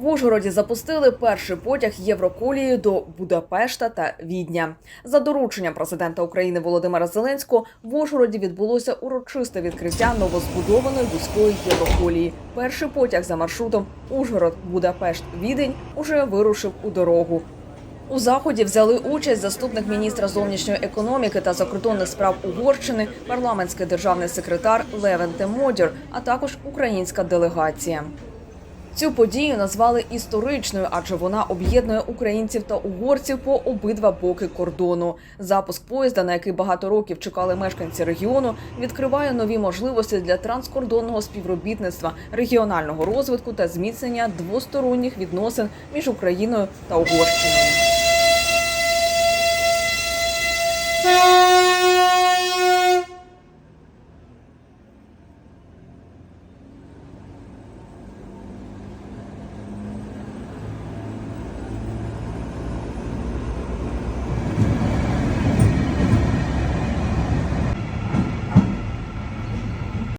В Ужгороді запустили перший потяг Євроколії до Будапешта та Відня. За дорученням президента України Володимира Зеленського в Ужгороді відбулося урочисте відкриття новозбудованої вузької Євроколії. Перший потяг за маршрутом Ужгород, Будапешт, Відень уже вирушив у дорогу. У заході взяли участь заступник міністра зовнішньої економіки та закордонних справ Угорщини, парламентський державний секретар Левен Темодір, а також українська делегація. Цю подію назвали історичною, адже вона об'єднує українців та угорців по обидва боки кордону. Запуск поїзда, на який багато років чекали мешканці регіону, відкриває нові можливості для транскордонного співробітництва, регіонального розвитку та зміцнення двосторонніх відносин між Україною та Угорщиною.